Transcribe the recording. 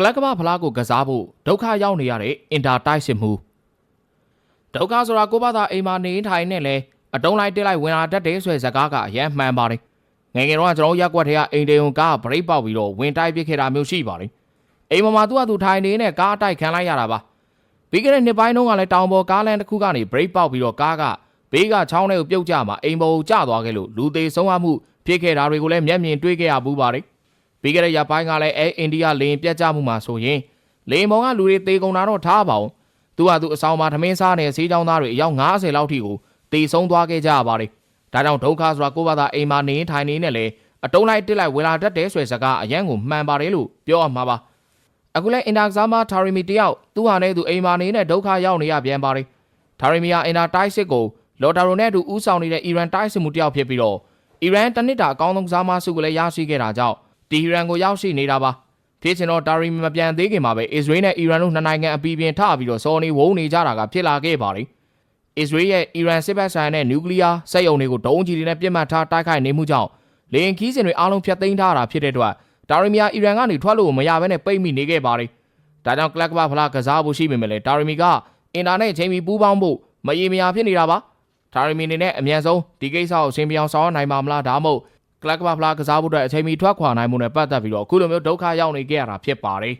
ကလပ်ကမဖလားကိုကစားဖို့ဒုက္ခရောက်နေရတဲ့အင်တာတိုက်စစ်မှုဒုက္ခဆိုတာကိုယ့်ဘာသာအိမ်မှာနေထိုင်နေလဲအတုံးလိုက်တက်လိုက်ဝင်လာတတ်တယ်ဆိုတဲ့ဇာကားကအရန်မှန်ပါတယ်ငယ်ငယ်တော့ကျွန်တော်ရက်ကွက်ထဲကအိမ်တေုံကားဗရိတ်ပေါက်ပြီးတော့ဝင်တိုက်ပစ်ခဲ့တာမျိုးရှိပါတယ်အိမ်ပေါ်မှာသူ့အတူထိုင်နေနဲ့ကားအတိုက်ခံလိုက်ရတာပါပြီးခဲ့တဲ့နှစ်ပိုင်းတုန်းကလည်းတောင်ပေါ်ကားလမ်းတစ်ခုကနေဗရိတ်ပေါက်ပြီးတော့ကားကဘေးကချောင်းထဲကိုပြုတ်ကျမှာအိမ်ပေါ်ကိုကျသွားခဲ့လို့လူသေးဆုံးရမှုဖြစ်ခဲ့တာတွေကိုလည်းမျက်မြင်တွေ့ခဲ့ရဘူးပါတယ် ပြီးခဲ့တဲ့ရက်ပိုင်းကလည်းအဲအိန္ဒိယလေရင်ပြတ်ကျမှုမှာဆိုရင်လေရင်ပေါ်ကလူတွေတေကုန်တာတော့ထားပါအောင်သူကသူအဆောင်မှာထမင်းစားနေတဲ့ဈေးကြောင်းသားတွေအယောက်90လောက်ထိကိုတေဆုံးသွားခဲ့ကြရပါတယ်ဒါကြောင့်ဒုက္ခဆိုတာကိုယ့်ဘာသာအိမ်မှာနေရင်ထိုင်နေနဲ့လေအတုံးလိုက်တစ်လိုက်ဝေလာတတ်တဲ့ဆွဲစကားအရန်ကိုမှန်ပါတယ်လို့ပြောရမှာပါအခုလဲအင်တာကစားမထာရီမီတယောက်သူဟာနဲ့သူအိမ်မှာနေနဲ့ဒုက္ခရောက်နေရပြန်ပါတယ်ထာရီမီကအင်တာတိုက်စစ်ကိုလော်တာရိုနဲ့အတူဦးဆောင်နေတဲ့အီရန်တိုက်စစ်မှုတယောက်ဖြစ်ပြီးတော့အီရန်တစ်နှစ်တာအကောင်းဆုံးကစားမဆုကိုလည်းရရှိခဲ့တာကြောင့် တီဟီရန်ကိုရောက်ရှိနေတာပါဖြစ်ချင်တော့တာရီမီမပြန်သေးခင်မှာပဲအစ္စရေးနဲ့အီရန်တို့နှစ်နိုင်ငံအပီးပြင်ထပြီးတော့စော်နေဝုန်းနေကြတာကဖြစ်လာခဲ့ပါတယ်အစ္စရေးရဲ့အီရန်စစ်ဘက်ဆိုင်နဲ့နျူကလ িয়ার စက်ရုံတွေကိုဒုံးကျည်တွေနဲ့ပြစ်မှတ်ထားတိုက်ခိုက်နေမှုကြောင့်လေရင်ခီးစင်တွေအားလုံးဖျက်သိမ်းထားတာဖြစ်တဲ့အတွက်တာရီမီယာအီရန်ကနေထွက်လို့မရဘဲနဲ့ပိတ်မိနေခဲ့ပါတယ်ဒါကြောင့်ကလပ်ကဘာဖလားကစားဖို့ရှိပေမဲ့လည်းတာရီမီကအင်တာနက်ချိန်မီပူးပေါင်းဖို့မရေမရာဖြစ်နေတာပါတာရီမီအနေနဲ့အမြန်ဆုံးဒီကိစ္စကိုအဆင်ပြေအောင်ဆောင်ရွက်နိုင်မှာမလားဒါမှမဟုတ် ကလပ်ကမဖလားကစားဖို့အတွက်အချိန်မီထွက်ခွာနိုင်မှုနဲ့ပတ်သက်ပြီးတော့အခုလိုမျိုးဒုက္ခရောက်နေကြရတာဖြစ်ပါတယ်